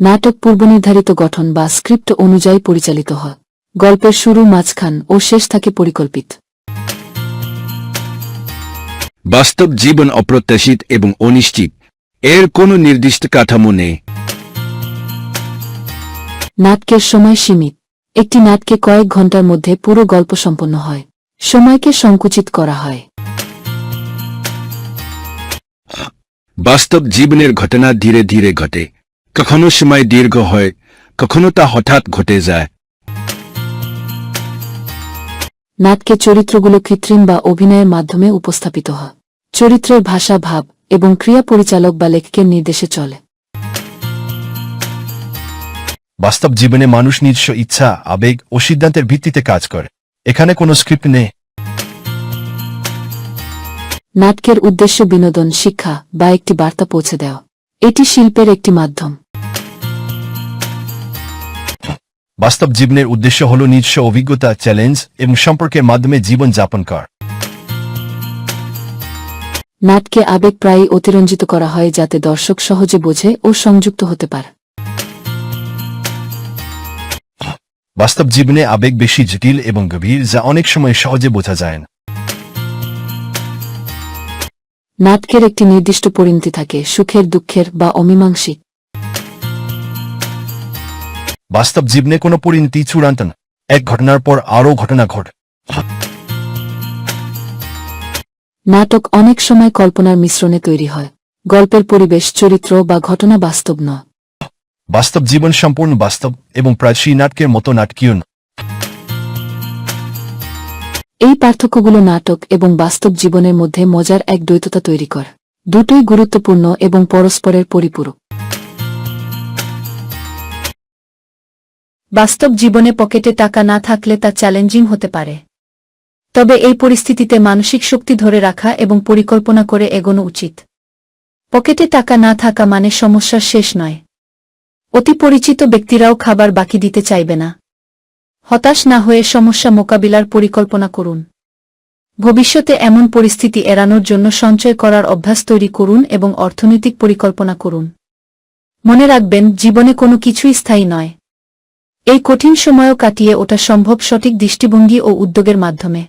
নাটক পূর্বনির্ধারিত গঠন বা স্ক্রিপ্ট অনুযায়ী পরিচালিত হয়। গল্পের শুরু মাঝখান ও শেষ থাকে পরিকল্পিত। বাস্তব জীবন অপ্রত্যাশিত এবং অনিশ্চিত এর কোনো নির্দিষ্ট কাঠামো নেই। নাটকের সময় সীমিত। একটি নাটকে কয়েক ঘণ্টার মধ্যে পুরো গল্প সম্পন্ন হয়। সময়কে সংকুচিত করা হয়। বাস্তব জীবনের ঘটনা ধীরে ধীরে ঘটে। কখনো সময় দীর্ঘ হয় কখনো তা হঠাৎ ঘটে যায়। নাটকে চরিত্রগুলো কৃত্রিম বা অভিনয়ের মাধ্যমে উপস্থাপিত হয়। চরিত্রের ভাষা ভাব এবং ক্রিয়া পরিচালক বা লেখকের নির্দেশে চলে। বাস্তব জীবনে মানুষ নিজস্ব ইচ্ছা আবেগ ও সিদ্ধান্তের ভিত্তিতে কাজ করে। এখানে কোনো স্ক্রিপ্ট নেই। নাটকের উদ্দেশ্য বিনোদন শিক্ষা বা একটি বার্তা পৌঁছে দেওয়া। এটি শিল্পের একটি মাধ্যম। বাস্তব জীবনের উদ্দেশ্য হল নিজস্ব অভিজ্ঞতা চ্যালেঞ্জ এবং সম্পর্কের মাধ্যমে জীবন যাপন কর। নাটকে আবেগ প্রায়ই অতিরঞ্জিত করা হয় যাতে দর্শক সহজে বোঝে ও সংযুক্ত হতে পারে। বাস্তব জীবনে আবেগ বেশি জটিল এবং গভীর যা অনেক সময় সহজে বোঝা যায় না। নাটকের একটি নির্দিষ্ট পরিণতি থাকে সুখের দুঃখের বা অমীমাংসিক। বাস্তব জীবনে কোনো পরিণতি চূড়ান্ত না। এক ঘটনার পর আরও ঘটনা ঘটে। নাটক অনেক সময় কল্পনার মিশ্রণে তৈরি হয়। গল্পের পরিবেশ চরিত্র বা ঘটনা বাস্তব নয়। বাস্তব জীবন সম্পূর্ণ বাস্তব এবং প্রাচী নাটকের মতো নাটকীয় না এই পার্থক্যগুলো নাটক এবং বাস্তব জীবনের মধ্যে মজার এক দ্বৈততা তৈরি কর। দুটোই গুরুত্বপূর্ণ এবং পরস্পরের পরিপূরক। বাস্তব জীবনে পকেটে টাকা না থাকলে তা চ্যালেঞ্জিং হতে পারে। তবে এই পরিস্থিতিতে মানসিক শক্তি ধরে রাখা এবং পরিকল্পনা করে এগোনো উচিত। পকেটে টাকা না থাকা মানে সমস্যার শেষ নয়। অতি পরিচিত ব্যক্তিরাও খাবার বাকি দিতে চাইবে না। হতাশ না হয়ে সমস্যা মোকাবিলার পরিকল্পনা করুন। ভবিষ্যতে এমন পরিস্থিতি এড়ানোর জন্য সঞ্চয় করার অভ্যাস তৈরি করুন এবং অর্থনৈতিক পরিকল্পনা করুন। মনে রাখবেন, জীবনে কোনো কিছুই স্থায়ী নয়। এই কঠিন সময়ও কাটিয়ে ওটা সম্ভব সঠিক দৃষ্টিভঙ্গি ও উদ্যোগের মাধ্যমে।